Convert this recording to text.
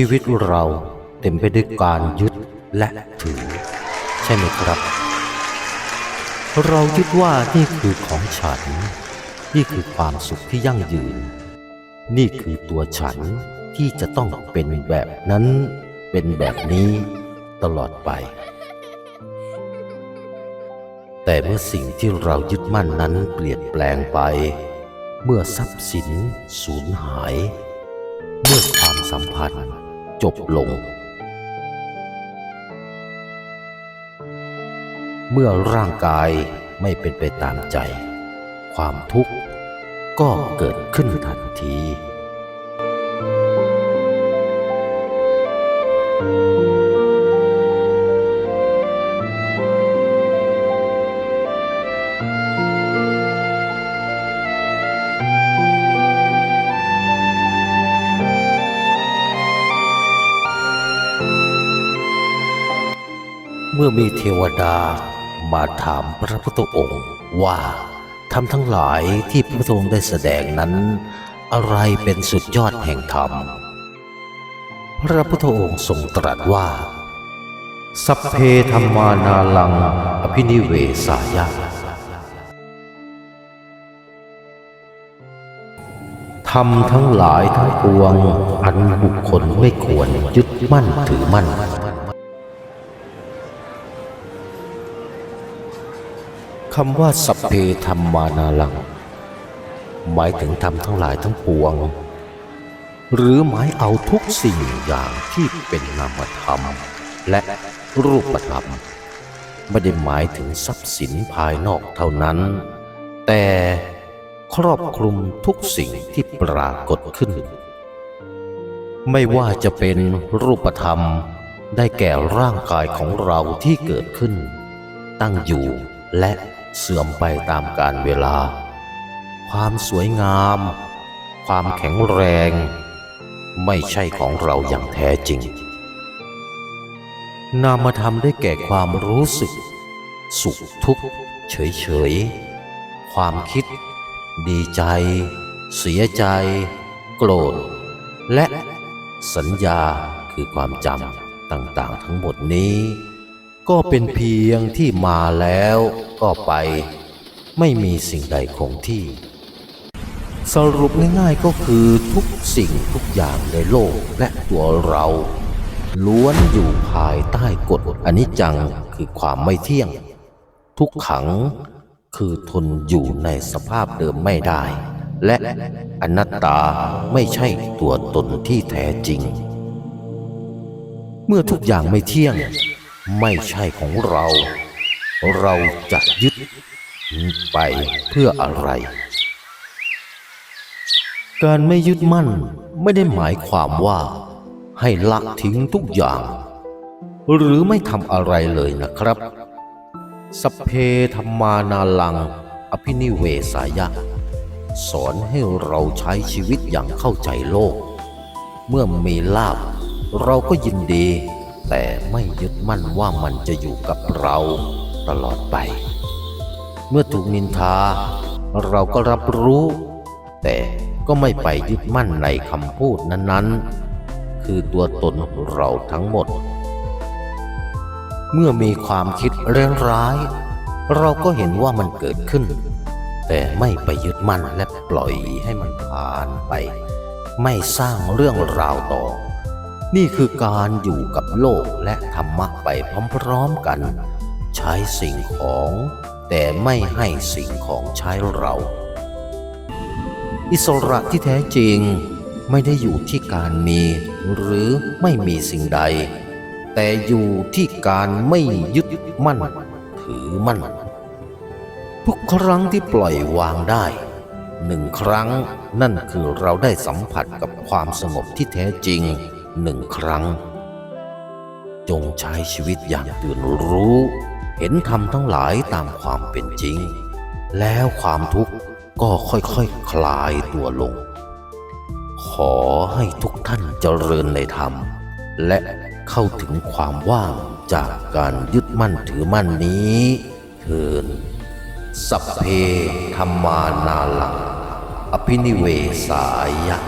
ชีวิตเราเต็มไปด้วยการยึดและถือ ใช่ไหมครับ เรายึดว่านี่คือของฉัน นี่คือความสุขที่ยั่งยืน นี่คือตัวฉันที่จะต้องเป็นแบบนั้น เป็นแบบนี้ตลอดไป แต่เมื่อสิ่งที่เรายึดมั่นนั้นเปลี่ยนแปลงไป เมื่อทรัพย์สินสูญหาย เมื่อความสัมพันธ์ จบลง เมื่อร่างกายไม่เป็นไปตามใจ ความทุกข์ก็เกิดขึ้นทันที เมื่อมีเทวดามาถามพระพุทธองค์ว่าธรรมทั้งหลายที่พระพุทธองค์ได้แสดงนั้น อะไรเป็นสุดยอดแห่งธรรม พระพุทธองค์ทรงตรัสว่า สัพเพธรรมานาลัง อภินิเวสายะธรรมทั้งหลายทั้งปวง อันบุคคลไม่ควรยึดมั่นถือมั่น คำว่าสัพเพธรรมานาลัง หมายถึงธรรมทั้งหลายทั้งปวง หรือหมายเอาทุกสิ่งอย่างที่เป็นนามธรรม และรูปธรรม ไม่ได้หมายถึงทรัพย์สินภายนอกเท่านั้น แต่ครอบคลุมทุกสิ่งที่ปรากฏขึ้น ไม่ว่าจะเป็นรูปธรรมได้แก่ร่างกายของเราที่เกิดขึ้น ตั้งอยู่และ เสื่อมไปตามกาลเวลา ความสวยงาม ความแข็งแรง ไม่ใช่ของเราอย่างแท้จริง นามธรรมได้แก่ความรู้สึก สุขทุกข์เฉยเฉยๆความคิด ดีใจ เสียใจ โกรธ และสัญญาคือความจำต่างๆทั้งหมดนี้ ก็เป็นเพียงที่มาแล้วก็ไป ไม่มีสิ่งใดคงที่ สรุปง่ายๆก็คือทุกสิ่งทุกอย่างในโลกและตัวเรา ล้วนอยู่ภายใต้กฎอนิจจังคือความไม่เที่ยง ทุกขังคือทนอยู่ในสภาพเดิมไม่ได้ และอนัตตาไม่ใช่ตัวตนที่แท้จริง เมื่อทุกอย่างไม่เที่ยง ไม่ใช่ของเรา เราจะยึดไปเพื่ออะไร การไม่ยึดมั่นไม่ได้หมายความว่า ให้ละทิ้งทุกอย่าง หรือไม่ทำอะไรเลยนะครับ สเพธรรมานาลัง อภินิเวสายะ สอนให้เราใช้ชีวิตอย่างเข้าใจโลก เมื่อมีลาบเราก็ยินดี แต่ไม่ยึดมั่นว่ามันจะอยู่กับเราตลอดไป เมื่อถูกนินทา เราก็รับรู้ แต่ก็ไม่ไปยึดมั่นในคำพูดนั้นๆ คือตัวตนเราทั้งหมด เมื่อมีความคิดร้ายๆเราก็เห็นว่ามันเกิดขึ้น แต่ไม่ไปยึดมั่นและปล่อยให้มันผ่านไป ไม่สร้างเรื่องราวต่อ นี่คือการอยู่กับโลกและธรรมะไปพร้อมๆกัน ใช้สิ่งของ แต่ไม่ให้สิ่งของใช้เรา อิสระที่แท้จริงไม่ได้อยู่ที่การมีหรือไม่มีสิ่งใด แต่อยู่ที่การไม่ยึดมั่น ถือมั่น ทุกครั้งที่ปล่อยวางได้หนึ่งครั้งนั่นคือเราได้สัมผัสกับความสงบที่แท้จริง หนึ่งครั้ง จงใช้ชีวิตอย่างตื่นรู้ เห็นธรรมทั้งหลายตามความเป็นจริง แล้วความทุกข์ก็ค่อยๆคคลายตัวลง ขอให้ทุกท่านเจริญในธรรม และเข้าถึงความว่างจากการยึดมั่นถือมั่นนี้เถินสัพเพธรรมานาลัง อภินิเวสายะ